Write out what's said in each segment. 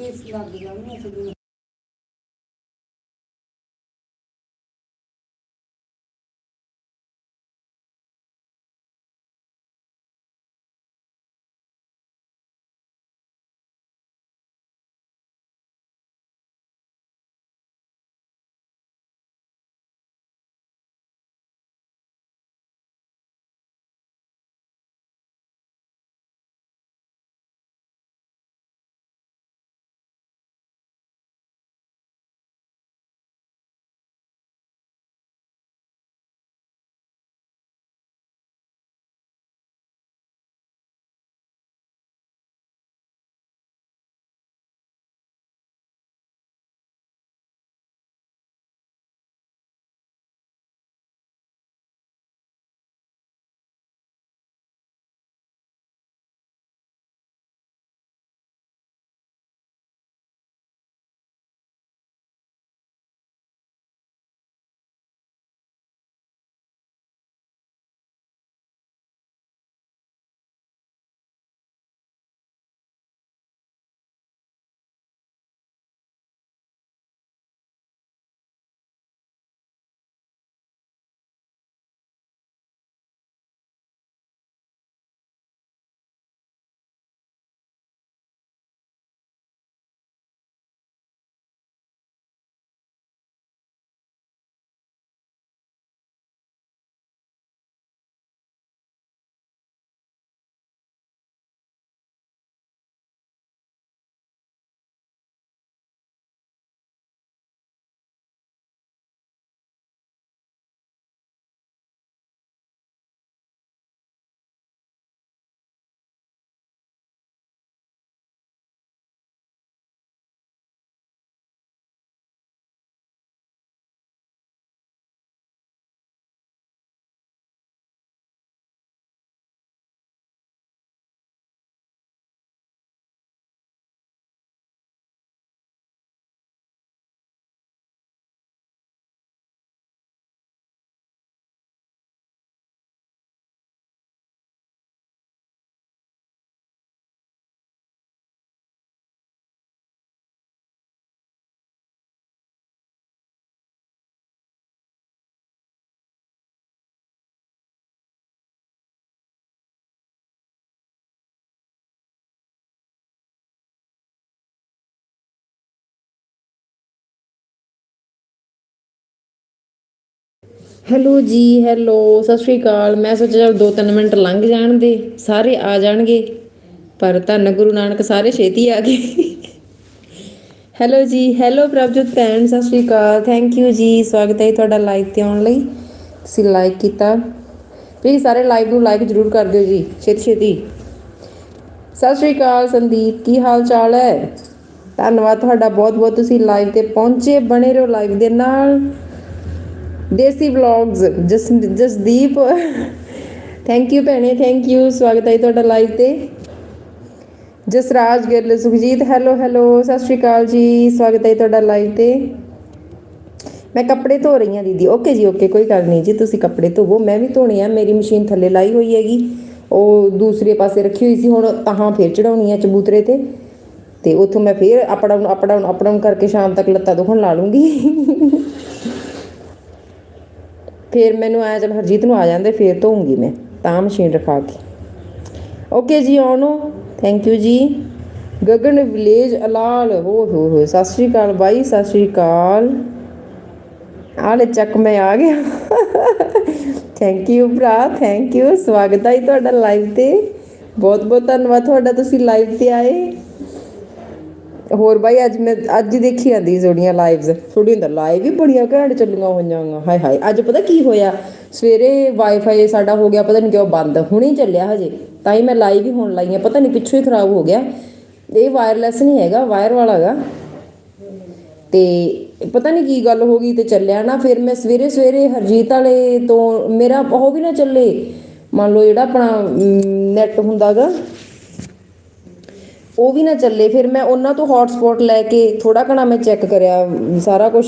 ਇਸ ਲੱਗ ਜਾਣੀ ਅਸੀਂ ਹੈਲੋ ਜੀ, ਹੈਲੋ, ਸਤਿ ਸ਼੍ਰੀ ਅਕਾਲ। ਮੈਂ ਸੋਚਿਆ ਦੋ ਤਿੰਨ ਮਿੰਟ ਲੰਘ ਜਾਣ ਦੇ। ਸਾਰੇ ਆ ਜਾਣਗੇ। ਪਰ ਧੰਨ ਗੁਰੂ ਨਾਨਕ ਸਾਰੇ ਛੇਤੀ ਆ ਗਏ। ਹੈਲੋ ਜੀ, ਹੈਲੋ ਪ੍ਰਭਜੋਤ ਭੈਣ, ਸਤਿ ਸ਼੍ਰੀ ਅਕਾਲ। ਥੈਂਕ ਯੂ ਜੀ। ਸਵਾਗਤ ਹੈ ਜੀ ਤੁਹਾਡਾ ਲਾਈਵ ਤੇ ਆਉਣ ਲਈ। ਤੁਸੀਂ ਲਾਈਕ ਕੀਤਾ। ਪਲੀਜ਼ ਸਾਰੇ ਲਾਈਵ ਨੂੰ ਲਾਈਕ ਜ਼ਰੂਰ ਕਰ ਦਿਓ ਜੀ। ਛੇਤੀ ਛੇਤੀ। ਸਤਿ ਸ਼੍ਰੀ ਅਕਾਲ ਸੰਦੀਪ, ਕੀ ਹਾਲ ਚਾਲ ਹੈ? ਧੰਨਵਾਦ ਤੁਹਾਡਾ ਬਹੁਤ ਬਹੁਤ ਤੁਸੀਂ ਲਾਈਵ ਤੇ ਪਹੁੰਚੇ, ਬਣੇ ਰਹੋ ਲਾਈਵ ਦੇ ਨਾਲ। Desi vlogs, Jas, Jasdeep. Thank you ਭੈਣੇ ਥੈਂਕ ਯੂ ਸਵਾਗਤ ਹੈ ਤੁਹਾਡਾ ਲਾਈਵ ਤੇ। ਜਸਰਾਜ ਗਿੱਲ, ਸੁਖਜੀਤ ਹੈਲੋ ਹੈਲੋ ਸਤਿ ਸ਼੍ਰੀ ਅਕਾਲ ਜੀ। ਸਵਾਗਤ ਹੈ ਤੁਹਾਡਾ ਲਾਈਵ ਤੇ। ਮੈਂ ਕੱਪੜੇ ਧੋ ਰਹੀ ਹਾਂ ਦੀਦੀ। ਓਕੇ ਜੀ ਓਕੇ ਕੋਈ ਗੱਲ ਨਹੀਂ ਜੀ। ਤੁਸੀਂ ਕੱਪੜੇ ਧੋਵੋ। ਮੈਂ ਵੀ ਧੋਣੇ ਆ। ਮੇਰੀ ਮਸ਼ੀਨ ਥੱਲੇ ਲਾਈ ਹੋਈ ਹੈਗੀ। ਉਹ ਦੂਸਰੇ ਪਾਸੇ ਰੱਖੀ ਹੋਈ ਸੀ। ਹੁਣ ਤਾਂ ਫੇਰ ਚੜਾਉਣੀ ਆ ਚਬੂਤਰੇ ਤੇ। ਤੇ ਉੱਥੋਂ ਮੈਂ ਫੇਰ ਅਪਡਾਊਨ ਅਪ ਡਾਊਨ ਅਪ ਕਰਕੇ ਸ਼ਾਮ ਤੱਕ ਲੱਤਾਂ ਦੁਖਣ ਲਾ ਲੂੰਗੀ। ਫਿਰ ਮੈਨੂੰ ਆਇਆ ਚਲ ਹਰਜੀਤ ਨੂੰ ਆ ਜਾਂਦੇ, ਫਿਰ ਧੋਉਂਗੀ ਮੈਂ, ਤਾਂ ਮਸ਼ੀਨ ਰਖਾ ਕੇ। ਓਕੇ ਜੀ, ਆਉਣੋ। ਥੈਂਕ ਯੂ ਜੀ। ਗਗਨ ਵਿਲੇਜ ਅਲਾਲ ਹੋ ਹੋ ਹੋ ਸਤਿ ਸ਼੍ਰੀ ਅਕਾਲ ਬਾਈ, ਸਤਿ ਸ਼੍ਰੀ ਅਕਾਲ। ਆਲੇ ਚੱਕ ਮੈਂ ਆ ਗਿਆ। ਥੈਂਕ ਯੂ ਭਰਾ ਥੈਂਕ ਯੂ ਸਵਾਗਤ ਹੈ ਜੀ ਤੁਹਾਡਾ ਲਾਈਵ ਤੇ। ਬਹੁਤ ਬਹੁਤ ਧੰਨਵਾਦ ਤੁਹਾਡਾ ਤੁਸੀਂ ਲਾਈਵ ਤੇ ਆਏ। ਹੋਰ ਬਾਈ, ਅੱਜ ਮੈਂ, ਅੱਜ ਹੀ ਦੇਖੀ ਆਂਦੀ ਜੋੜੀਆਂ ਲਾਈਵਸ ਥੋੜੀ ਹੁੰਦਾ ਲਾਈਵ ਵੀ ਬੜੀਆਂ ਘੈਂਟ ਚੱਲੀਆਂ ਹੋਈਆਂ ਆਂ ਹਾਏ ਹਾਏ, ਅੱਜ ਪਤਾ ਕੀ ਹੋਇਆ? ਸਵੇਰੇ ਵਾਈਫਾਈ ਸਾਡਾ ਹੋ ਗਿਆ, ਪਤਾ ਨਹੀਂ ਕਿਉਂ ਬੰਦ। ਹੁਣੇ ਚੱਲਿਆ ਹਜੇ। ਤਾਂ ਹੀ ਮੈਂ ਲਾਈਵ ਹੀ ਹੋਣ ਲਾਈ ਆ। ਪਤਾ ਨਹੀਂ ਪਿੱਛੋਂ ਹੀ ਖਰਾਬ ਹੋ ਗਿਆ। ਇਹ ਵਾਇਰਲੈਸ ਨਹੀਂ ਹੈਗਾ ਵਾਇਰ ਵਾਲਾ ਹੈਗਾ। ਤੇ ਪਤਾ ਨਹੀਂ ਕੀ ਗੱਲ ਹੋ ਗਈ ਤੇ ਚੱਲਿਆ ਨਾ। ਫਿਰ ਮੈਂ ਸਵੇਰੇ ਸਵੇਰੇ ਹਰਜੀਤ ਵਾਲੇ ਤੋਂ, ਮੇਰਾ ਉਹ ਵੀ ਨਾ ਚੱਲੇ। ਮੰਨ ਲਓ ਜਿਹੜਾ ਆਪਣਾ ਨੈਟ ਹੁੰਦਾਗਾ। ਉਹ ਵੀ ਨਾ ਚੱਲੇ। ਫਿਰ ਮੈਂ ਉਹਨਾਂ ਤੋਂ ਹੌਟਸਪੌਟ ਲੈ ਕੇ ਥੋੜਾ ਘਣਾ ਮੈਂ ਚੈੱਕ ਕਰਿਆ ਸਾਰਾ ਕੁਝ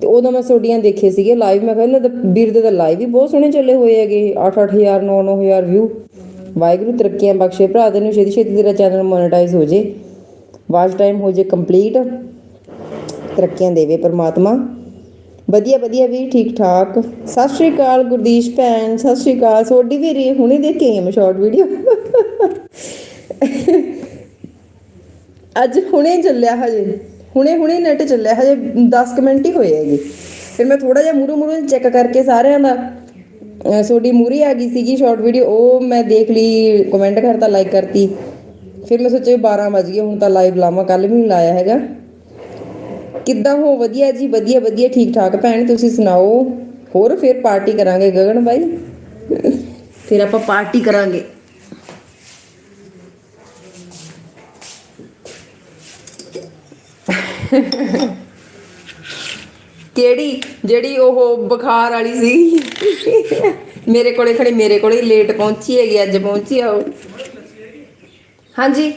ਤੇ ਉਦੋਂ ਮੈਂ ਸੋਡੀਆਂ ਦੇਖੇ ਸੀਗੇ ਲਾਈਵ ਮੈਂ ਕਿਹਾ ਤਾਂ ਵੀਰ ਦੇ ਤਾਂ ਲਾਈਵ ਵੀ ਬਹੁਤ ਸੋਹਣੇ ਚੱਲੇ ਹੋਏ ਹੈਗੇ। 8-8000 9-9000 ਵਿਊ ਵਾਹਿਗੁਰੂ, ਤਰੱਕੀਆਂ ਬਖਸ਼ੇ। ਭਰਾ ਦੇ ਨੂੰ ਛੇਤੀ ਛੇਤੀ ਤੇਰਾ ਚੈਨਲ ਮੋਨੇਟਾਈਜ਼ ਹੋ ਜੇ। ਵਾਚ ਟਾਈਮ ਹੋ ਜੇ ਕੰਪਲੀਟ ਤਰੱਕੀਆਂ ਦੇਵੇ ਪਰਮਾਤਮਾ। ਵਧੀਆ ਵਧੀਆ ਵੀ ਠੀਕ ਠਾਕ। ਸਤਿ ਸ਼੍ਰੀ ਅਕਾਲ ਗੁਰਦੀਸ਼ ਭੈਣ, ਸਤਿ ਸ਼੍ਰੀ ਅਕਾਲ। ਤੁਹਾਡੀ ਵੀ ਰੀ ਹੁਣੇ ਦੇਖੀ ਮੈਂ ਸ਼ਾਰਟ ਵੀਡੀਓ ਅੱਜ ਹੁਣੇ ਚੱਲਿਆ ਹਜੇ। ਹੁਣੇ ਹੁਣੇ ਨੈਟ ਚੱਲਿਆ। ਹਜੇ 10 ਕੁ ਮਿੰਟ ਹੀ ਹੋਏ ਹੈਗੇ। ਫਿਰ ਮੈਂ ਥੋੜਾ ਜਿਹਾ ਮੂਰੂ ਮੂਰੂ ਚੈੱਕ ਕਰਕੇ ਸਾਰਿਆਂ ਦਾ ਤੁਹਾਡੀ ਮੂਰੀ ਆ ਗਈ ਸੀਗੀ ਸ਼ਾਰਟ ਵੀਡੀਓ ਉਹ ਮੈਂ ਦੇਖ ਲਈ ਕਮੈਂਟ ਕਰਤਾ ਲਾਈਕ ਕਰਤੀ। ਫਿਰ ਮੈਂ ਸੋਚਿਆ ਵੀ 12 ਵਜ ਗਏ, ਹੁਣ ਤਾਂ ਲਾਈਵ ਲਾਵਾਂ ਕੱਲ ਵੀ ਨਹੀਂ ਲਾਇਆ ਹੈਗਾ। ਕਿੱਦਾਂ ਹੋ? ਵਧੀਆ ਜੀ, ਵਧੀਆ ਵਧੀਆ, ਠੀਕ ਠਾਕ ਭੈਣ, ਤੁਸੀਂ ਸੁਣਾਓ? ਹੋਰ ਫਿਰ ਪਾਰਟੀ ਕਰਾਂਗੇ ਗਗਨ ਬਾਈ। ਫਿਰ ਆਪਾਂ ਪਾਰਟੀ ਕਰਾਂਗੇ। ਕਿਹੜੀ? ਜਿਹੜੀ ਉਹ ਬੁਖਾਰ ਵਾਲੀ ਸੀ। ਮੇਰੇ ਕੋਲੇ ਖੜੀ, ਮੇਰੇ ਕੋਲੇ ਲੇਟ ਪਹੁੰਚੀ ਹੈਗੀ, ਅੱਜ ਪਹੁੰਚੀ ਆ ਉਹ। ਹਾਂਜੀ।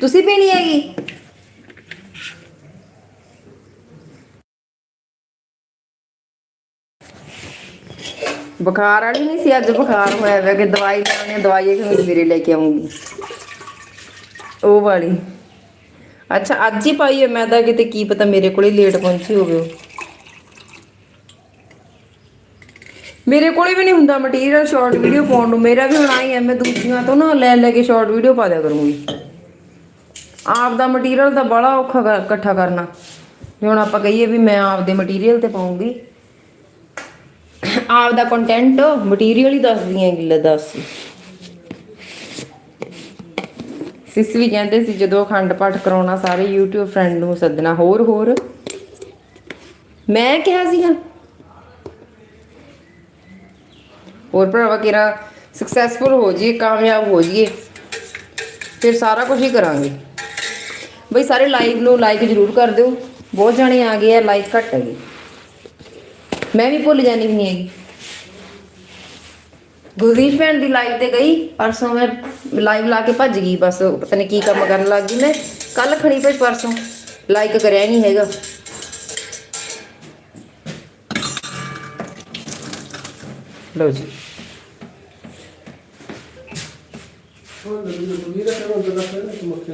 ਤੁਸੀਂ ਪੀਣੀ ਹੈਗੀ? ਬੁਖਾਰ ਵਾਲੀ ਨਹੀਂ ਸੀ, ਅੱਜ ਬੁਖਾਰ ਹੋਇਆ ਵਾ ਕਿ ਦਵਾਈ ਲੈਣੀ ਦਵਾਈ ਇਹ ਮੇਰੇ ਲੈ ਕੇ ਆਉਂਗੀ ਉਹ ਵਾਲੀ। ਅੱਛਾ, ਅੱਜ ਹੀ ਪਾਈ ਹੈ, ਮੈਂ ਤਾਂ ਕਿਤੇ ਕੀ ਪਤਾ ਮੇਰੇ ਕੋਲੇ ਲੇਟ ਪਹੁੰਚੀ ਹੋਵੇ ਉਹ। ਮੇਰੇ ਕੋਲੇ ਵੀ ਨਹੀਂ ਹੁੰਦਾ ਮਟੀਰੀਅਲ ਸ਼ਾਰਟ ਵੀਡੀਓ ਪਾਉਣ ਨੂੰ, ਮੇਰਾ ਵੀ ਹੁਣ ਆਈ ਹੈ ਮੈਂ ਦੂਜੀਆਂ ਤੋਂ ਨਾ ਲੈ ਲੈ ਕੇ ਸ਼ਾਰਟ ਵੀਡੀਓ ਪਾ ਦਿਆ ਕਰੂੰਗੀ। ਆਪ ਦਾ ਮਟੀਰੀਅਲ ਤਾਂ ਬੜਾ ਔਖਾ ਇਕੱਠਾ ਕਰਨਾ। ਜੇ ਹੁਣ ਆਪਾਂ ਕਹੀਏ ਵੀ ਮੈਂ ਆਪ ਦੇ ਮਟੀਰੀਅਲ ਤੇ ਪਾਉਂਗੀ। ਆਪ ਦਾ ਕੰਟੈਂਟ ਮਟੀਰੀਅਲ ਹੀ ਦੱਸਦੀ ਆਂ ਗਿੱਲੇ ਦੱਸ। ਸਿਸ ਵੀ ਕਹਿੰਦੇ ਸੀ ਜਦੋਂ ਅਖੰਡ ਪਾਠ ਕਰਾਉਣਾ, ਸਾਰੇ YouTube ਫਰੈਂਡ ਨੂੰ ਸੱਦਣਾ, ਹੋਰ ਹੋਰ। ਮੈਂ ਕਿਹਾ ਸੀਗਾ, ਹੋਰ ਭਰਾਵਾ ਕਿਰਾ ਸਕਸੈਸਫੁਲ ਹੋ ਜਾਈਏ, ਕਾਮਯਾਬ ਹੋ ਜਾਈਏ, ਫਿਰ ਸਾਰਾ ਕੁਝ ਹੀ ਕਰਾਂਗੇ। ਬਈ ਸਾਰੇ ਲਾਈਵ ਨੂੰ ਲਾਈਕ ਜ਼ਰੂਰ ਕਰ ਦਿਓ, ਬਹੁਤ ਜਾਣੇ ਆ ਗਏ ਆ ਲਾਈਕ ਘੱਟ ਹੈਗੇ। ਮੈਂ ਵੀ ਭੁੱਲ ਜਾਣੀ ਨਹੀਂ ਹੈਗੀ। ਗੁਰਦੀਸ਼ ਭੈਣ ਦੀ ਲਾਈਵ ਤੇ ਗਈ ਪਰਸੋਂ ਮੈਂ ਲਾਈਵ ਲਾ ਕੇ ਭੱਜ ਗਈ ਬਸ ਪਤਾ ਨਹੀਂ ਕੀ ਕੰਮ ਕਰਨ ਲੱਗ ਗਈ ਮੈਂ। ਕੱਲ ਖਣੀ ਪਈ ਪਰਸੋਂ ਲਾਈਕ ਕਰਿਆ ਨਹੀਂ ਹੈਗਾ। ਲਓ ਜੀ।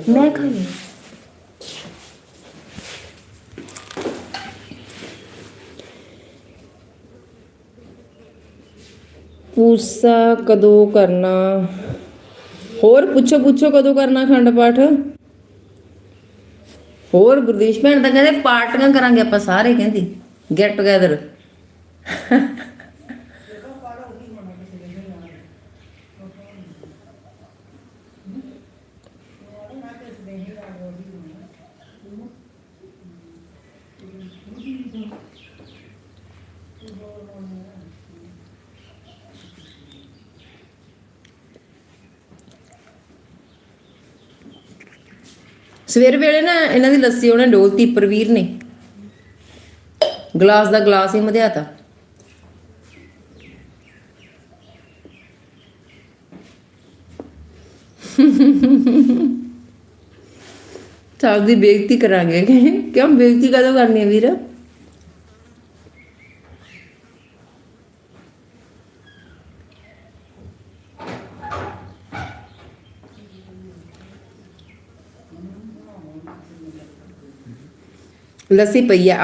ਮੈਂ ਖਾਈ ਪੂਸਾ ਕਦੋਂ ਕਰਨਾ? ਹੋਰ ਪੁੱਛੋ ਪੁੱਛੋ ਕਦੋਂ ਕਰਨਾ ਖੰਡ ਪਾਠ? ਹੋਰ ਗੁਰਦੀਸ਼ ਭੈਣ ਤਾਂ ਕਹਿੰਦੇ ਪਾਰਟੀਆਂ ਕਰਾਂਗੇ ਆਪਾਂ ਸਾਰੇ, ਕਹਿੰਦੀ ਗੈਟ ਟੂਗੇਦਰ ਸਵੇਰ ਵੇਲੇ ਨਾ ਇਹਨਾਂ ਦੀ ਲੱਸੀ ਉਹਨੇ ਡੋਲਤੀ, ਪ੍ਰਵੀਰ ਨੇ। ਗਲਾਸ ਦਾ ਗਲਾਸ ਹੀ ਮਧਿਆਤਾ। ਸਾਹ ਦੀ ਬੇਇੱਜ਼ਤੀ ਕਰਾਂਗੇ। ਕਿਉਂ ਬੇਇੱਜ਼ਤੀ ਕਦੋਂ ਕਰਨੀ ਹੈ ਵੀਰ? ਲੱਸੀ ਪਈ ਆ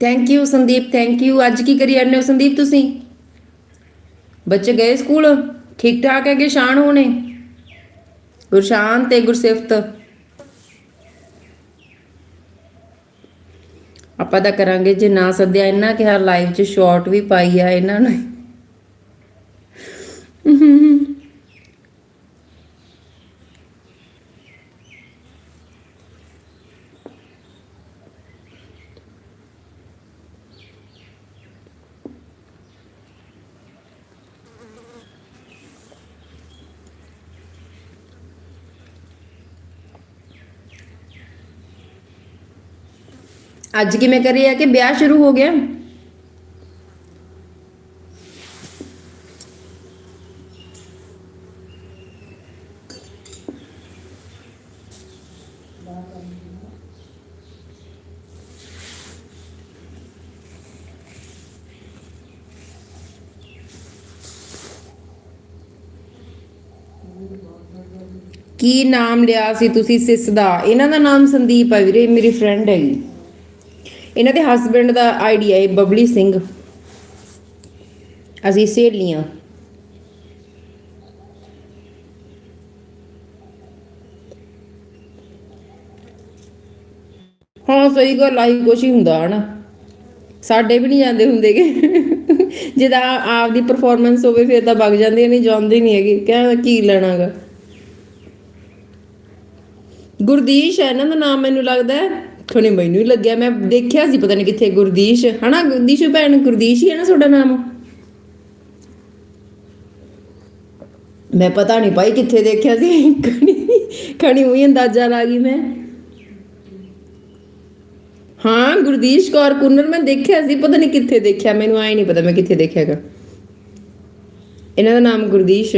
thank you Sandeep thank you ਅੱਜ ਕੀ ਕਰੀ ਜਾਂਦੇ ਹੋ ਸੰਦੀਪ ਤੁਸੀਂ? ਬੱਚੇ ਗਏ ਸਕੂਲ? ਠੀਕ ਠਾਕ ਹੈਗੇ? ਸ਼ਾਨ ਹੋਣੇ? ਗੁਰਸ਼ਾਨ ਤੇ ਗੁਰਸਿਫਤ। ਆਪਾਂ ਤਾਂ ਕਰਾਂਗੇ ਜੇ ਨਾ ਸੱਦਿਆ ਇਹਨਾਂ ਕਿਹਾ ਲਾਈਵ 'ਚ ਸ਼ਾਰਟ ਵੀ ਪਾਈ ਆ ਇਹਨਾਂ ਨੇ। ਅੱਜ ਕਿਵੇਂ ਕਰੀ ਕਿ ਵਿਆਹ ਸ਼ੁਰੂ ਹੋ ਗਿਆ? ਕੀ ਨਾਮ ਲਿਆ ਸੀ ਤੁਸੀਂ ਸਿਸ ਦਾ? ਇਹਨਾਂ ਦਾ ਨਾਮ ਸੰਦੀਪ ਹੈ ਵੀਰੇ, ਮੇਰੀ ਫਰੈਂਡ ਹੈਗੀ। ਇਹਨਾਂ ਦੇ ਹਸਬੰਡ ਦਾ ਆਈਡੀਆ ਹੈ ਬਬਲੀ ਸਿੰਘ। ਅਸੀਂ ਸਹੇਲੀਆਂ। ਹਾਂ, ਸਹੀ ਗੱਲ ਆਹੀ ਕੁਛ ਹੀ ਹੁੰਦਾ, ਹਨਾ। ਸਾਡੇ ਵੀ ਨਹੀਂ ਜਾਂਦੇ ਹੁੰਦੇਗੇ ਜਿਹਦਾ ਆਪਦੀ ਪਰਫਾਰਮੈਂਸ ਹੋਵੇ, ਫਿਰ ਤਾਂ ਵਗ ਜਾਂਦੇ ਨਹੀਂ ਜਾਂਦੇ ਨਹੀਂ ਹੈਗੇ। ਕਹਿੰਦਾ ਕੀ ਲੈਣਾਗਾ ਗੁਰਦੀਸ਼ ਹੈ ਇਹਨਾਂ ਦਾ ਨਾਮ ਮੈਨੂੰ ਲੱਗਦਾ ਹੈ। ਖਣੇ ਮੈਨੂੰ ਹੀ ਲੱਗਿਆ। ਮੈਂ ਦੇਖਿਆ ਸੀ, ਪਤਾ ਨਹੀਂ ਕਿੱਥੇ, ਗੁਰਦੀਸ਼। ਹਨਾ, ਗੁਰਦੀਸ਼ ਭੈਣ, ਗੁਰਦੀਸ਼ ਹੀ ਹੈ ਨਾ ਤੁਹਾਡਾ ਨਾਮ? ਮੈਂ ਪਤਾ ਨਹੀਂ ਭਾਈ ਕਿੱਥੇ ਦੇਖਿਆ ਸੀ। ਖਣੀ ਖਣੀ ਉਹੀ ਅੰਦਾਜ਼ਾ ਲਾ ਗਈ ਮੈਂ। ਹਾਂ, ਗੁਰਦੀਸ਼ ਕੌਰ ਕੁੰਨਰ ਮੈਂ ਦੇਖਿਆ ਸੀ, ਪਤਾ ਨਹੀਂ ਕਿੱਥੇ ਦੇਖਿਆ। ਮੈਨੂੰ ਆਏ ਨਹੀਂ ਪਤਾ ਮੈਂ ਕਿੱਥੇ ਦੇਖਿਆਗਾ ਇਹਨਾਂ ਦਾ ਨਾਮ ਗੁਰਦੀਸ਼।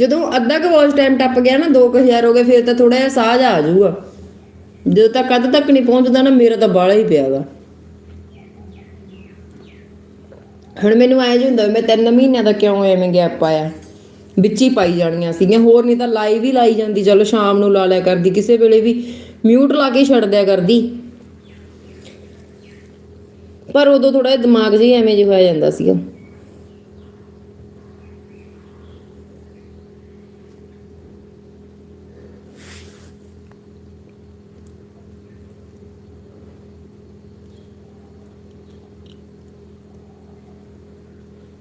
ਜਦੋਂ ਅੱਧਾ ਕੁ ਵਾਚ ਟਾਈਮ ਟੱਪ ਗਿਆ ਨਾ 2000 ਹੋ ਗਏ, ਫਿਰ ਤਾਂ ਥੋੜਾ ਜਿਹਾ ਸਾਹ ਜਿਹਾ ਆ ਜਾਊਗਾ। ਜਦੋਂ ਤੱਕ ਅੱਧ ਤੱਕ ਨਹੀਂ ਪਹੁੰਚਦਾ ਨਾ, ਮੇਰਾ ਤਾਂ ਬਾਲਾ ਹੀ ਪਿਆਗਾ ਹੁਣ ਮੈਨੂੰ ਆਇਆ ਜੀ ਹੁੰਦਾ ਮੈਂ ਤਿੰਨ ਮਹੀਨਿਆਂ ਦਾ ਕਿਉਂ ਐਵੇਂ ਗੈਪ ਪਾਇਆ? ਵਿੱਚ ਹੀ ਪਾਈ ਜਾਣੀਆਂ ਸੀਗੀਆਂ, ਹੋਰ ਨਹੀਂ ਤਾਂ ਲਾਈਵ ਹੀ ਲਾਈ ਜਾਂਦੀ। ਚਲੋ ਸ਼ਾਮ ਨੂੰ ਲਾ ਲਿਆ ਕਰਦੀ, ਕਿਸੇ ਵੇਲੇ ਵੀ ਮਿਊਟ ਲਾ ਕੇ ਛੱਡ ਦਿਆ ਕਰਦੀ। ਪਰ ਉਦੋਂ ਥੋੜਾ ਜਿਹਾ ਦਿਮਾਗ ਜਿਹਾ ਐਵੇਂ ਜਿਹਾ ਹੋਇਆ ਜਾਂਦਾ ਸੀਗਾ।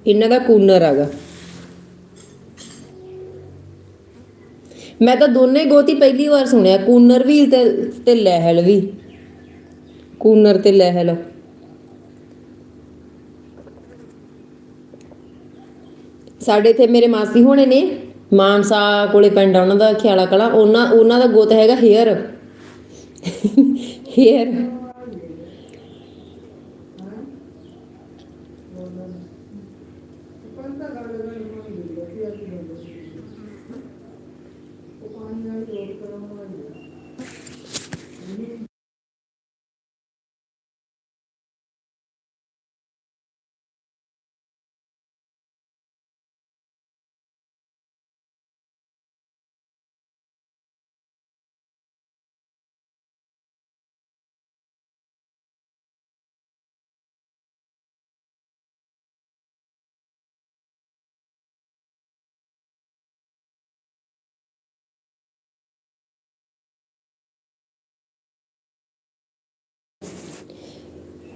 ਇਹਨਾਂ ਦਾ ਕੂਨਰ ਹੈਗਾ। ਮੈਂ ਤਾਂ ਦੋਨੇ ਗੋਤੀ ਪਹਿਲੀ ਵਾਰ ਸੁਣਿਆ, ਕੂਨਰ ਵੀ ਤੇ ਤੇ ਲਹਿਲ ਵੀ। ਕੂਨਰ ਤੇ ਲਹਿਲ। ਸਾਡੇ ਇੱਥੇ ਮੇਰੇ ਮਾਸੀ ਹੋਣੇ ਨੇ, ਮਾਨਸਾ ਕੋਲੇ ਪਿੰਡ ਆ ਉਹਨਾਂ ਦਾ, ਖਿਆਲਾ ਕਲਾ, ਉਹਨਾਂ ਉਹਨਾਂ ਦਾ ਗੋਤ ਹੈਗਾ ਹੇਅਰ। ਹੇਅਰ। कोणता गाडीला निर्माण दिली अतियाची गाडी उपांना जोड करून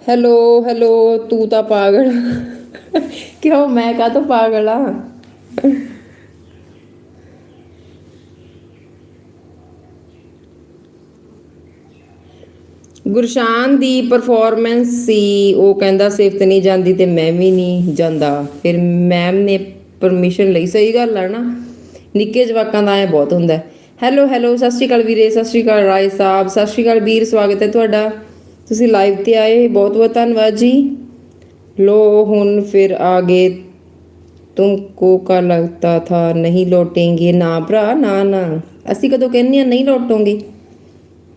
ਹੈਲੋ ਹੈਲੋ, ਤੂੰ ਤਾਂ ਪਾਗਲ। ਕਿਉਂ, ਮੈਂ ਕਾ ਤੋਂ ਪਾਗਲ ਆ? ਗੁਰਸ਼ਾਨ ਦੀ ਪਰਫਾਰਮੈਂਸ ਸੀ, ਉਹ ਕਹਿੰਦਾ, ਸਿਫਤ ਨਹੀਂ ਜਾਂਦੀ ਤੇ ਮੈਂ ਵੀ ਨਹੀਂ ਜਾਂਦਾ। ਫਿਰ ਮੈਮ ਨੇ ਪਰਮਿਸ਼ਨ ਲਈ, ਸਹੀ ਗੱਲ ਆ ਨਾ? ਨਿੱਕੇ ਜਵਾਕਾਂ ਦਾ ਐ ਬਹੁਤ ਹੁੰਦਾ। ਹੈਲੋ ਹੈਲੋ, ਸਤਿ ਸ਼੍ਰੀ ਅਕਾਲ ਵੀਰੇ, ਸਤਿ ਸ਼੍ਰੀ ਅਕਾਲ ਰਾਏ ਸਾਹਿਬ, ਸਤਿ ਸ਼੍ਰੀ ਅਕਾਲ ਵੀਰ, ਸਵਾਗਤ ਹੈ ਤੁਹਾਡਾ। ਤੁਸੀਂ ਲਾਈਵ ਤੇ ਆਏ, ਬਹੁਤ ਬਹੁਤ ਧੰਨਵਾਦ ਜੀ। ਲੋ, ਹੁਣ ਫਿਰ ਆਗੇ ਤੁਮਕੋ ਕਾ ਲੱਗਤਾ ਥਾ, ਨਹੀਂ ਲੋਟेंगे ਨਾ ਭਰਾ, ਨਾ ਨਾ। ਅਸੀਂ ਕਦੋਂ ਕਹਿੰਨੇ ਆ ਨਹੀਂ ਲੋਟੋਂਗੇ।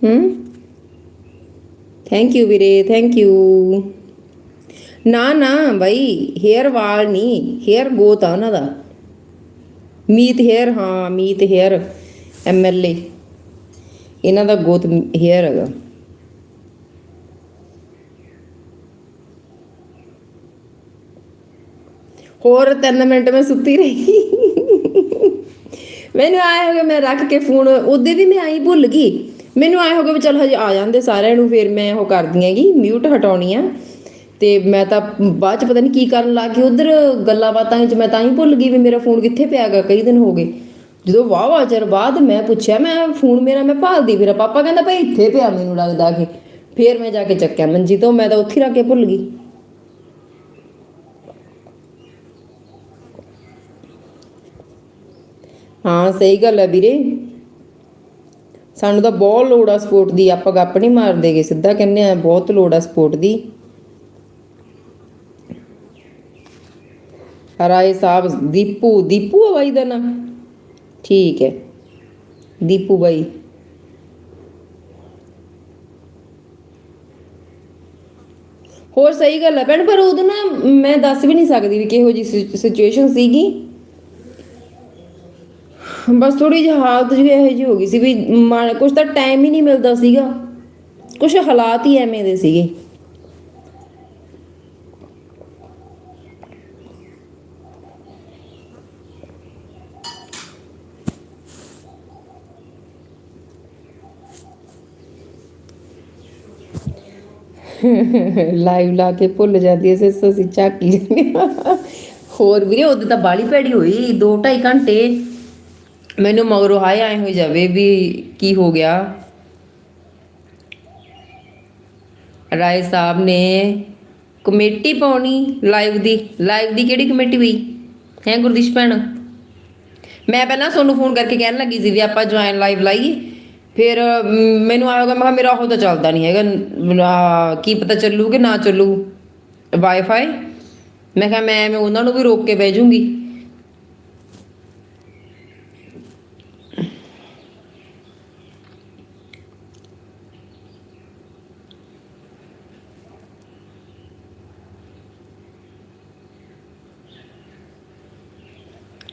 ਹੂੰ? ਥੈਂਕ ਯੂ ਵੀਰੇ ਥੈਂਕ ਯੂ ਨਾ ਨਾ ਭਾਈ ਹੇਅਰ ਵਾਲ ਨਹੀਂ ਹੇਅਰ ਗੋਤ ਆ ਉਹਨਾਂ ਦਾ। ਮੀਤ ਹੇਅਰ ਹਾਂ, Meet Hayer M L A ਇਹਨਾਂ ਦਾ ਗੋਤ ਹੇਅਰ ਹੈਗਾ। ਹੋਰ 3 ਮਿੰਟ ਮੈਂ ਸੁੱਤੀ ਰਹੀ। ਮੈਨੂੰ ਆਇਆ ਹੋ ਮੈਂ ਰੱਖ ਕੇ ਫੋਨ, ਉਹਦੇ ਵੀ ਮੈਂ ਆਈ ਭੁੱਲ ਗਈ। ਮੈਨੂੰ ਆਇਆ ਹੋ ਵੀ ਚਲ ਹਜੇ ਆ ਜਾਂਦੇ ਸਾਰਿਆਂ ਨੂੰ, ਫਿਰ ਮੈਂ ਉਹ ਕਰਦੀ ਹੈਗੀ ਮਿਊਟ ਹਟਾਉਣੀ ਆ। ਤੇ ਮੈਂ ਤਾਂ ਬਾਅਦ ਚ ਪਤਾ ਨਹੀਂ ਕੀ ਕਰਨ ਲੱਗ ਗਈ, ਉਧਰ ਗੱਲਾਂ ਬਾਤਾਂ ਵਿੱਚ ਮੈਂ ਤਾਂ ਹੀ ਭੁੱਲ ਗਈ ਵੀ ਮੇਰਾ ਫੋਨ ਕਿੱਥੇ ਪਿਆ ਗਾ, ਕਈ ਦਿਨ ਹੋ ਗਏ। ਜਦੋਂ ਵਾਹ ਵਾਹ ਚਿਰ ਬਾਅਦ ਮੈਂ ਪੁੱਛਿਆ, ਮੈਂ ਫੋਨ ਮੇਰਾ ਮੈਂ ਭਾਲਦੀ ਫਿਰ। ਪਾਪਾ ਕਹਿੰਦਾ, ਭਾਈ ਇੱਥੇ ਪਿਆ ਮੈਨੂੰ ਲੱਗਦਾ ਕਿ। ਫੇਰ ਮੈਂ ਜਾ ਕੇ ਚੱਕਿਆ ਮੰਜੀ ਤੋਂ ਮੈਂ ਤਾਂ ਉੱਥੇ ਰੱਖ ਕੇ ਭੁੱਲ ਗਈ। ਹਾਂ, ਸਹੀ ਗੱਲ ਹੈ ਵੀਰੇ। ਸਾਨੂੰ ਤਾਂ ਬਹੁਤ ਲੋੜ ਆ ਸਪੋਰਟ ਦੀ, ਆਪਾਂ ਗੱਪ ਨਹੀਂ ਮਾਰਦੇਗੇ ਸਿੱਧਾ ਕਹਿੰਦੇ ਆ, ਬਹੁਤ ਲੋੜ ਆ ਸਪੋਰਟ ਦੀ। ਰਾਏ ਸਾਹਿਬ, ਦੀਪੂ ਦੀਪੂ ਆ ਬਾਈ ਦਾ ਨਾਮ? ਠੀਕ ਹੈ। ਦੀਪੂ ਬਾਈ। ਹੋਰ ਸਹੀ ਗੱਲ ਹੈ ਭੈਣ, ਪਰ ਉਦੋਂ ਨਾ ਮੈਂ ਦੱਸ ਵੀ ਨਹੀਂ ਸਕਦੀ ਵੀ ਕਿਹੋ ਜੀ ਸਿਚੁਏਸ਼ਨ ਸੀਗੀ। ਬਸ ਥੋੜੀ ਜਿਹੀ ਹਾਲਤ ਜਿਹੀ ਇਹੋ ਜਿਹੀ ਹੋ ਗਈ ਸੀ ਵੀ ਕੁਝ ਤਾਂ ਟਾਈਮ ਹੀ ਨਹੀਂ ਮਿਲਦਾ ਸੀਗਾ। ਕੁਝ ਹਾਲਾਤ ਹੀ ਐਵੇਂ ਦੇ ਸੀਗੇ। ਲਾਈਵ ਲਾ ਕੇ ਭੁੱਲ ਜਾਂਦੀ ਐ ਸਿਸ ਅਸੀਂ ਝਾਕੀ ਜਾਂਦੇ ਹਾਂ। ਹੋਰ ਵੀਰੇ ਉਦੋਂ ਤਾਂ ਬਾਲੀ ਭੈੜੀ ਹੋਈ 2.5 ਘੰਟੇ। ਮੈਨੂੰ ਮਗਰੋਂ ਹਾਏ ਆਏ ਹੋ ਜਾਵੇ ਵੀ ਕੀ ਹੋ ਗਿਆ। ਰਾਏ ਸਾਹਿਬ ਨੇ ਕਮੇਟੀ ਪਾਉਣੀ ਲਾਈਵ ਦੀ। ਲਾਈਵ ਦੀ ਕਿਹੜੀ ਕਮੇਟੀ ਹੋਈ ਹੈ ਗੁਰਦੀਸ਼ ਭੈਣ? ਮੈਂ ਪਹਿਲਾਂ ਤੁਹਾਨੂੰ ਫੋਨ ਕਰਕੇ ਕਹਿਣ ਲੱਗੀ ਸੀ ਵੀ ਆਪਾਂ ਜੁਆਇਨ ਲਾਈਵ ਲਾਈਏ। ਫਿਰ ਮੈਨੂੰ ਆਇਆ ਮੈਂ ਕਿਹਾ ਮੇਰਾ ਉਹ ਤਾਂ ਚੱਲਦਾ ਨਹੀਂ ਹੈਗਾ। ਕੀ ਪਤਾ ਚੱਲੂ ਕਿ ਨਾ ਚੱਲੂ। ਵਾਈਫਾਈ ਮੈਂ ਕਿਹਾ ਮੈਂ ਮੈਂ ਉਹਨਾਂ ਨੂੰ ਵੀ ਰੋਕ ਕੇ ਬਹਿ ਜੂੰਗੀ।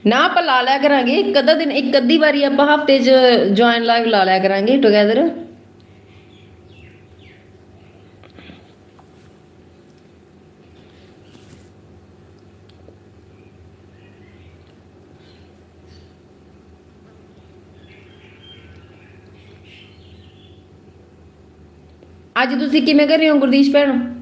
ਨਾ ਆਪਾਂ ਲਾ ਲਿਆ ਕਰਾਂਗੇ, ਇੱਕ ਅੱਧਾ ਦਿਨ, ਇੱਕ ਅੱਧੀ ਵਾਰੀ ਆਪਾਂ ਹਫ਼ਤੇ 'ਚ ਜੁਆਇਨ ਲਾਈਵ ਲਾ ਲਿਆ ਕਰਾਂਗੇ ਟੁਗੇਦਰ ਅੱਜ ਤੁਸੀਂ ਕਿਵੇਂ ਕਰ ਰਹੇ ਹੋ ਗੁਰਦੀਸ਼ ਭੈਣ?